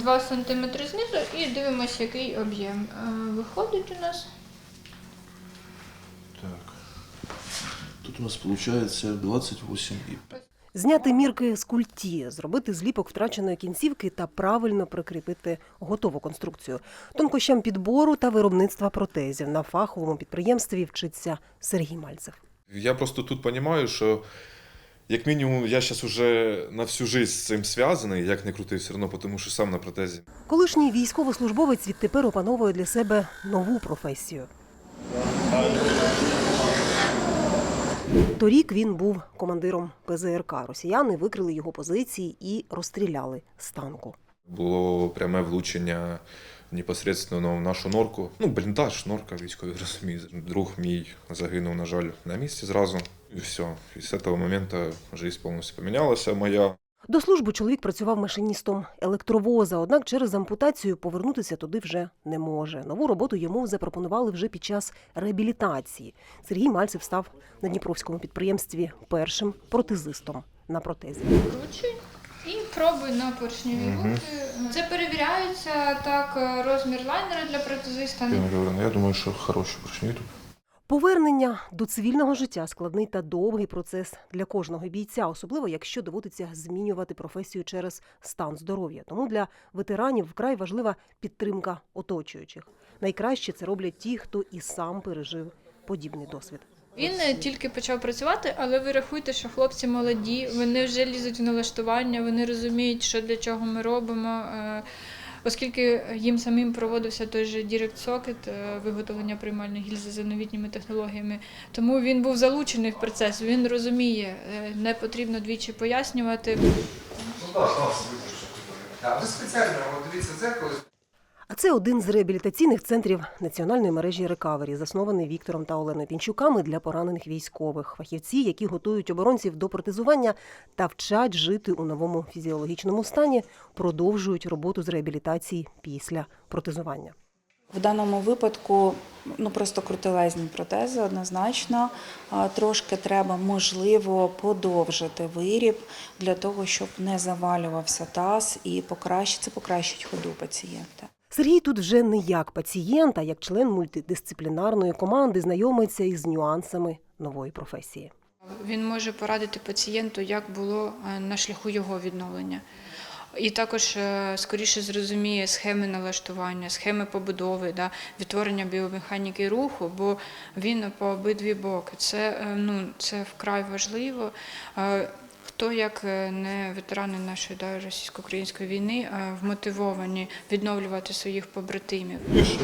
2 см знизу і дивимося, який об'єм е, виходить у нас. Так. Тут у нас получается 28 и Зняти мірки з культі, зробити зліпок втраченої кінцівки та правильно прикріпити готову конструкцію. Тонкощам підбору та виробництва протезів на фаховому підприємстві вчиться Сергій Мальцев. Я просто тут розумію, що як мінімум я зараз уже на всю життя з цим зв'язаний, як не крути, все одно, тому що сам на протезі. Колишній військовослужбовець відтепер опановує для себе нову професію. Торік він був командиром ПЗРК. Росіяни викрили його позиції і розстріляли з танку. Було пряме влучення непосредственно в нашу норку. Ну, бліндаж, норка, військові розуміють. Друг мій загинув, на жаль, на місці зразу. І все. І з цього моменту життя повністю помінялася моя. До служби чоловік працював машиністом електровоза, однак через ампутацію повернутися туди вже не може. Нову роботу йому запропонували вже під час реабілітації. Сергій Мальцев став на дніпровському підприємстві першим протезистом на протезі. Кручуй і пробуй на поршневі губки. Це перевіряється так, розмір лайнера для протезиста. Я говорю, ну, я думаю, що хороші поршні тут. Повернення до цивільного життя складний та довгий процес для кожного бійця, особливо якщо доводиться змінювати професію через стан здоров'я. Тому для ветеранів вкрай важлива підтримка оточуючих. Найкраще це роблять ті, хто і сам пережив подібний досвід. Він е, тільки почав працювати, але ви рахуйте, що хлопці молоді, вони вже лізуть в налаштування, вони розуміють, що для чого ми робимо. Оскільки їм самим проводився той же Direct Socket, е, виготовлення приймальної гільзи за новітніми технологіями, тому він був залучений в процес. Він розуміє, е, не потрібно двічі пояснювати. А ви спеціально дивіться дзеркало. А це один з реабілітаційних центрів національної мережі Рекавері, заснований Віктором та Оленою Пінчуками для поранених військових. Фахівці, які готують оборонців до протезування та вчать жити у новому фізіологічному стані, продовжують роботу з реабілітації після протезування. В даному випадку ну просто крутелезні протези однозначно. Трошки треба можливо подовжити виріб для того, щоб не завалювався таз і покращити покращить ходу пацієнта. Сергій тут вже не як пацієнт, а як член мультидисциплінарної команди знайомиться із нюансами нової професії. Він може порадити пацієнту, як було е, на шляху його відновлення. І також е, скоріше зрозуміє схеми налаштування, схеми побудови, да, відтворення біомеханіки руху, бо він по обидві боки. Це, е, ну, це вкрай важливо. Хто, як е, не ветерани нашої да, російсько-української війни, вмотивовані відновлювати своїх побратимів. Вище,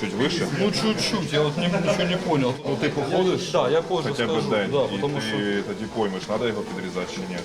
чуть вище. Ну, чуть-чуть, я от нічого не понял. Ну ти походиш Да, я позже хоча б день, да, і тому, ти що- тоді поймеш, треба його підрізати чи ні.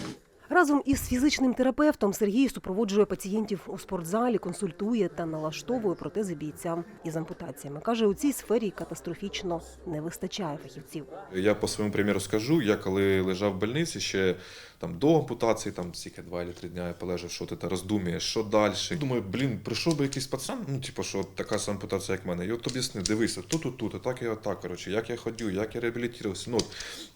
Разом із фізичним терапевтом Сергій супроводжує пацієнтів у спортзалі, консультує та налаштовує протези бійцям із ампутаціями. Каже, у цій сфері катастрофічно не вистачає фахівців. Я по своєму приміру скажу, я коли лежав в больниці ще там до ампутації, там стільки два чи три дня я полежав, що ти та роздумуєш, що далі. Думаю, блін, прийшов би якийсь пацан, ну типу, що така сама ампутація, як в мене. І от об'ясни, дивися, тут, тут, тут, так і отак, коротше, як я ходю, як я реабілітувався. Ну, от,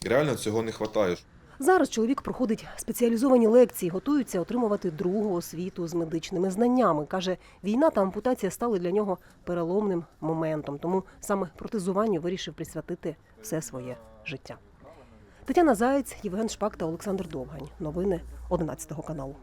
реально цього не вистачає. Зараз чоловік проходить спеціалізовані лекції, готується отримувати другу освіту з медичними знаннями. Каже, війна та ампутація стали для нього переломним моментом, тому саме протезуванню вирішив присвятити все своє життя. Тетяна Заєць, Євген Шпак та Олександр Довгань. Новини 11 каналу.